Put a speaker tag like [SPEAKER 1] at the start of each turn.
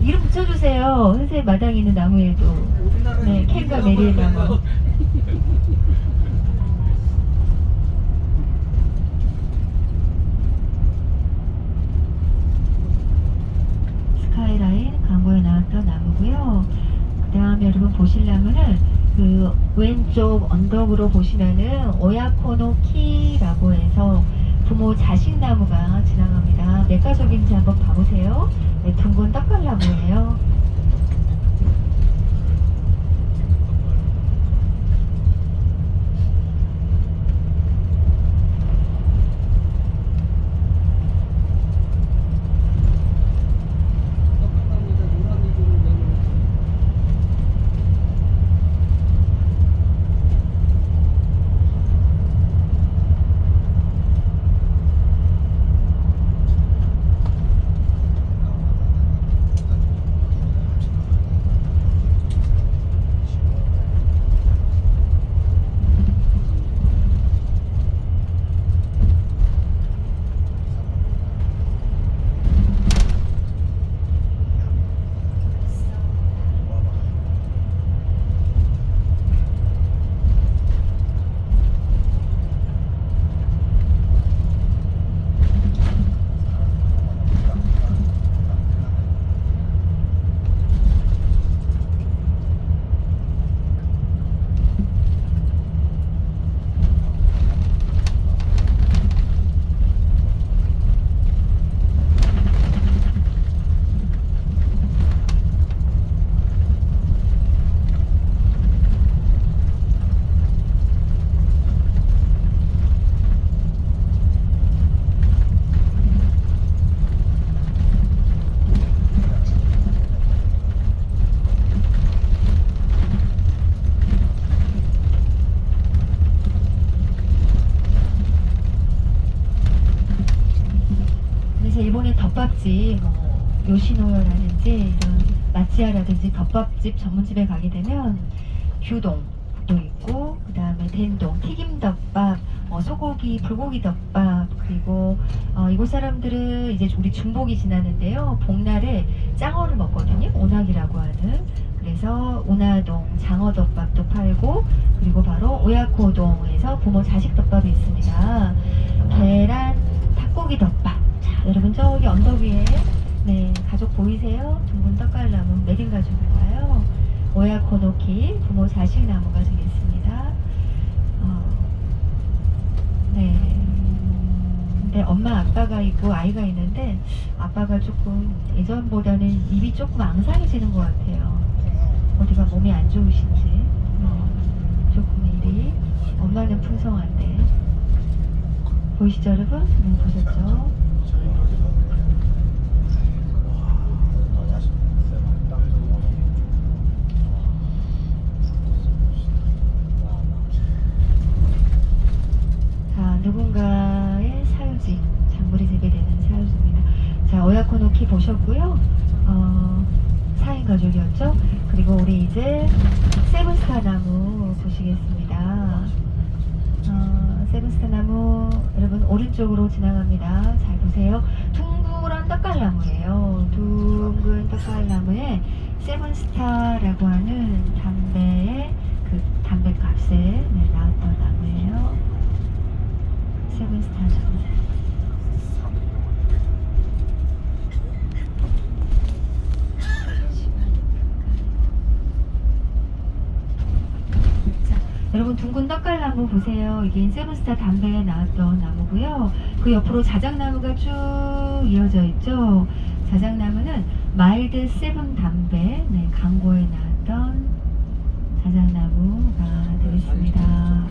[SPEAKER 1] 이름 붙여주세요. 선생님 마당에 있는 나무에도. 네, 캔과 메리의 나무. 스카이라인 광고에 나왔던 나무고요. 그 다음에 여러분 보실 나무는 그 왼쪽 언덕으로 보시면은 오야코노키라고 해서 부모 자식 나무가 지나갑니다. 몇 가족인지 한번 봐보세요. 네, 둥근 떡갈나무예요. 덮밥집, 뭐 요시노요라든지 이런 마치야라든지 덮밥집 전문집에 가게 되면 규동도 있고 그 다음에 덴동, 튀김덮밥, 어, 소고기, 불고기 덮밥 그리고 어, 이곳 사람들은 이제 우리 중복이 지나는데요. 복날에 짱어를 먹거든요. 오낙이라고 하는. 그래서 오나동 장어덮밥도 팔고 그리고 바로 오야코동에서 부모 자식 덮밥이 있습니다. 계란 닭고기 덮밥. 자, 여러분 저기 언덕 위에 네 가족 보이세요? 둥근 떡갈나무 메린 가족인가요? 오야코노키 부모 자식 나무가 되겠습니다. 어, 네. 네, 엄마 아빠가 있고 아이가 있는데 아빠가 조금 예전보다는 입이 조금 앙상해지는 것 같아요. 어디가 몸이 안 좋으신지 음, 조금 일이 엄마는 풍성한데 보이시죠 여러분? 음, 보셨죠? 자 누군가의 사유지 작물이 재배되는 사유지입니다. 자 오야코노키 보셨고요. 어, 4인 가족이었죠. 그리고 우리 이제 세븐스타 나무 보시겠습니다. 어, 세븐스타 나무 여러분 오른쪽으로 지나갑니다. 잘 보세요. 둥그런 떡갈나무예요. 둥근 떡갈나무에 세븐스타라고 하는 담배의 그 담배 값에 네, 나왔던 나무예요. 세븐스타 나무. 여러분 둥근 떡갈나무 보세요. 이게 세븐스타 담배에 나왔던 나무고요. 그 옆으로 자작나무가 쭉 이어져 있죠. 자작나무는 마일드 세븐 담배 네, 광고에 나왔던 자작나무가 되겠습니다.